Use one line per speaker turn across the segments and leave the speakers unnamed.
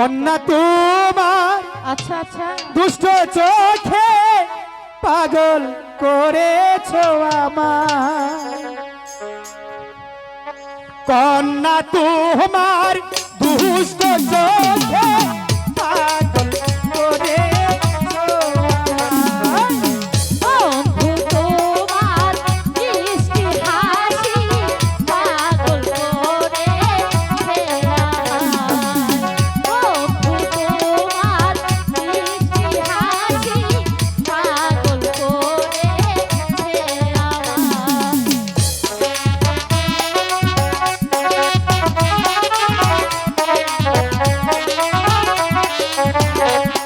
কন্যা তোমার
আচ্ছা আচ্ছা।
দুষ্ট চোখে পাগল করেছ আমার কন্যা তোমার দুষ্ট চোখে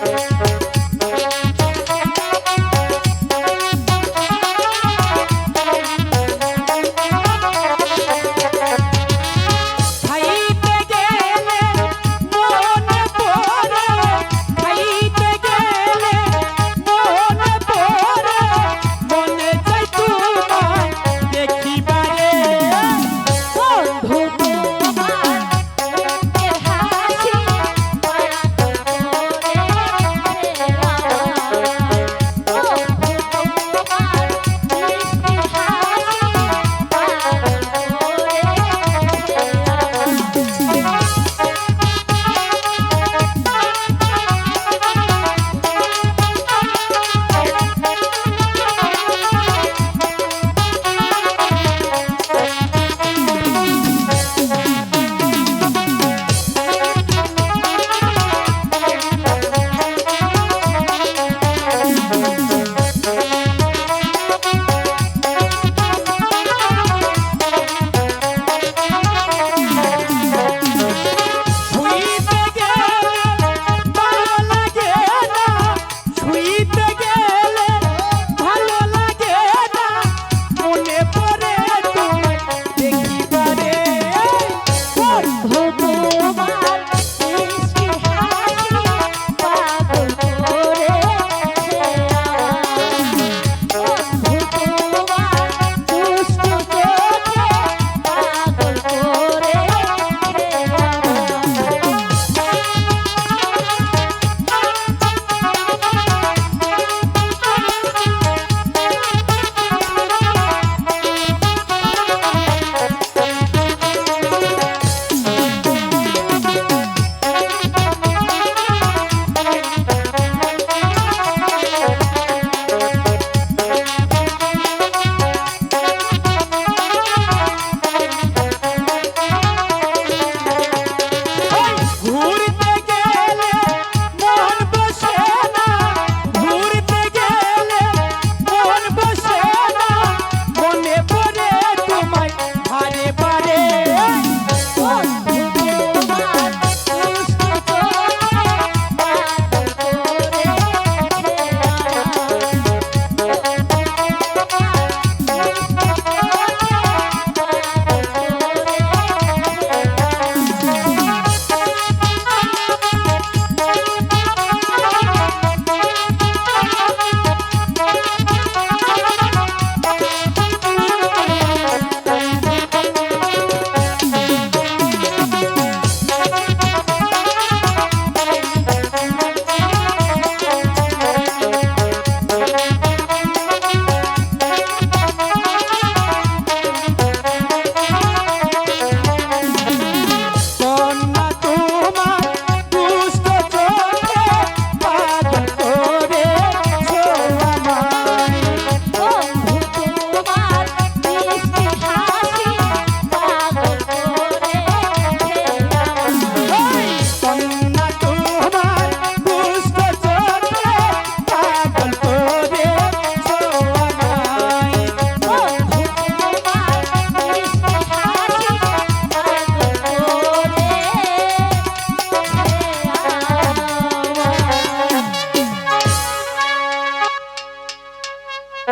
Thank you.